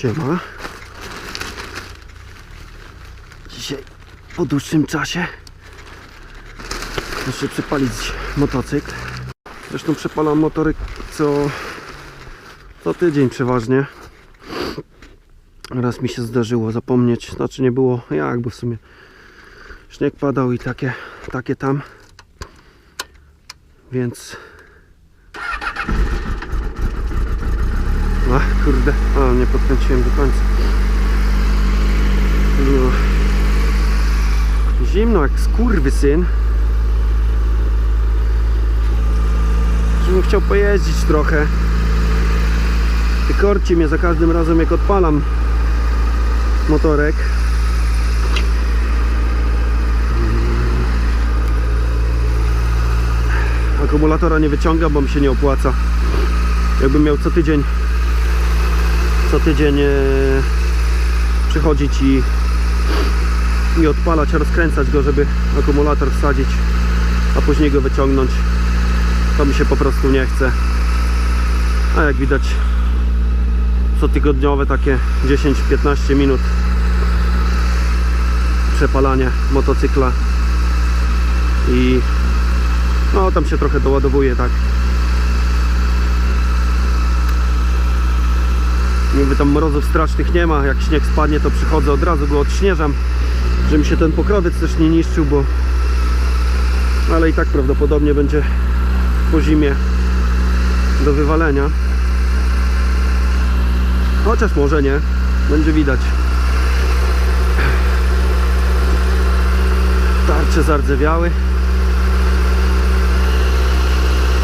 Siema. Dzisiaj po dłuższym czasie muszę przepalić motocykl. Zresztą przepalam motory co, co tydzień przeważnie. Raz mi się zdarzyło zapomnieć, znaczy nie było jak, bo w sumie śnieg padał i takie, takie tam. Więc Ach, kurde, a nie podkręciłem do końca. No. Zimno jak skurwy syn. Żebym chciał pojeździć trochę. Ty korci mnie za każdym razem jak odpalam motorek. Akumulatora nie wyciąga, bo mi się nie opłaca. Jakbym miał co tydzień co tydzień e, przychodzić i, i odpalać, rozkręcać go, żeby akumulator wsadzić, a później go wyciągnąć. To mi się po prostu nie chce. A jak widać cotygodniowe takie 10-15 minut przepalanie motocykla i no tam się trochę doładowuje tak Niby tam mrozów strasznych nie ma, jak śnieg spadnie to przychodzę od razu go odśnieżam, żeby się ten pokrowiec też nie niszczył, bo ale i tak prawdopodobnie będzie po zimie do wywalenia. Chociaż może nie, będzie widać. Tarcze zardzewiały.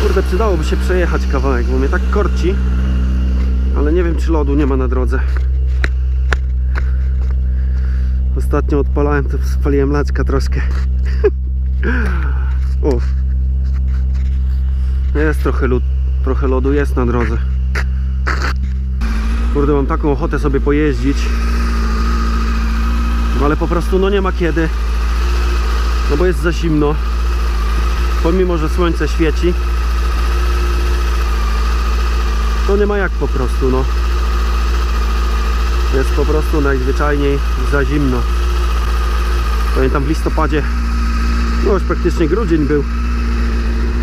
Kurde, przydałoby się przejechać kawałek, bo mnie tak korci. Ale nie wiem czy lodu nie ma na drodze. Ostatnio odpalałem, to spaliłem laczka troszkę. Uff. Jest trochę, lód, trochę lodu, jest na drodze. Kurde, mam taką ochotę sobie pojeździć. Ale po prostu no nie ma kiedy. No bo jest za zimno. Pomimo, że słońce świeci. No nie ma jak po prostu, no. Jest po prostu najzwyczajniej za zimno. Pamiętam w listopadzie, no już praktycznie grudzień był.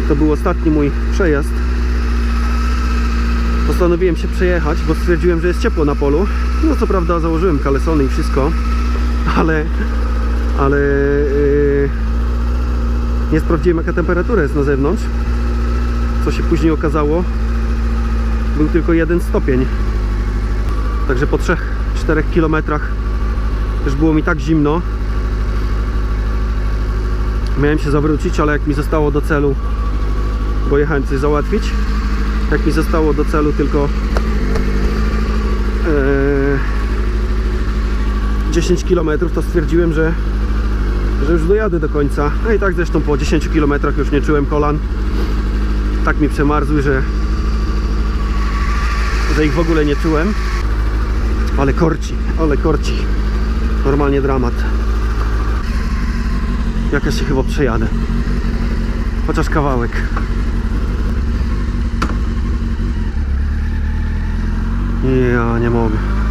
To był ostatni mój przejazd. Postanowiłem się przejechać, bo stwierdziłem, że jest ciepło na polu. No co prawda założyłem kalesony i wszystko, ale ale yy, nie sprawdziłem jaka temperatura jest na zewnątrz. Co się później okazało, był tylko jeden stopień. Także po 3-4 kilometrach już było mi tak zimno. Miałem się zawrócić, ale jak mi zostało do celu, bo jechałem coś załatwić, jak mi zostało do celu tylko e, 10 km, to stwierdziłem, że, że już dojadę do końca. No i tak zresztą po 10 km już nie czułem kolan. Tak mi przemarzły, że że ich w ogóle nie czułem. Ale korci, ale korci. Normalnie dramat. Jak ja się chyba przejadę. Chociaż kawałek. Ja nie mogę.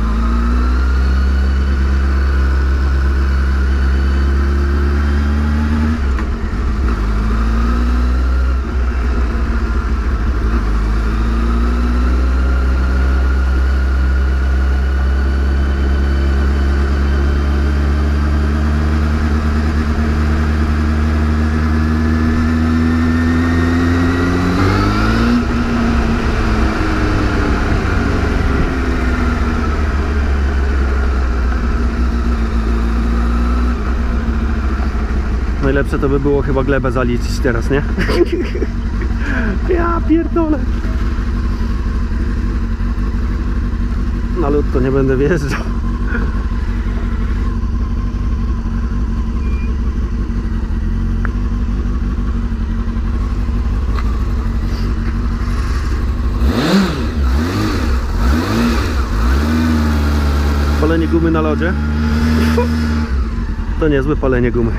Najlepsze to by było chyba glebę zaliczyć teraz, nie? ja pierdolę. Na lód to nie będę wjeżdżał. Palenie gumy na lodzie. To niezłe palenie gumy.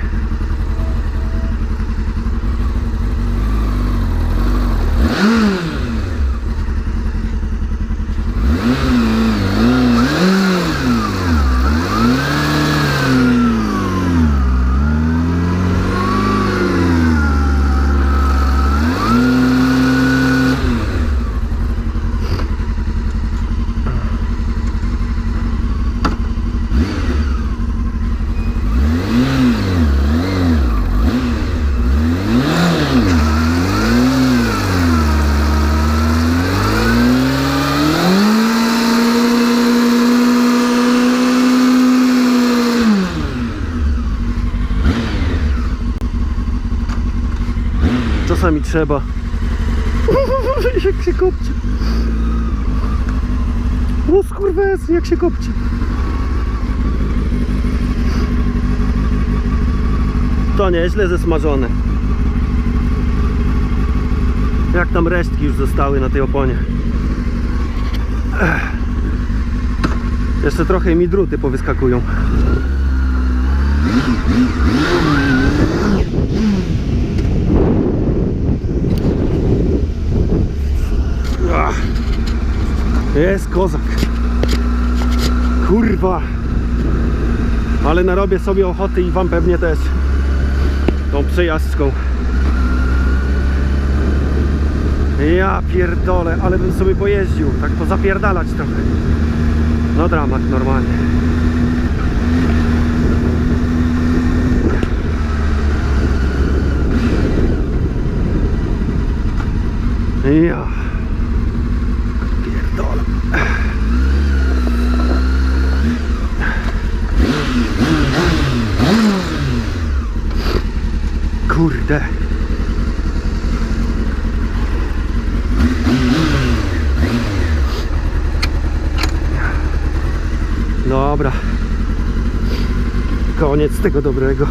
Mm-hmm. Czasami trzeba. jak się kopci. O skurwes, jak się kopci. To nieźle zesmażone. Jak tam resztki już zostały na tej oponie. Jeszcze trochę mi druty powyskakują. Jest kozak. Kurwa. Ale narobię sobie ochoty i wam pewnie też. Tą przejażdżką. Ja pierdolę, ale bym sobie pojeździł. Tak pozapierdalać trochę. No dramat normalnie. Ja. Pierdolę. Kurde. Dobra. Koniec tego dobrego.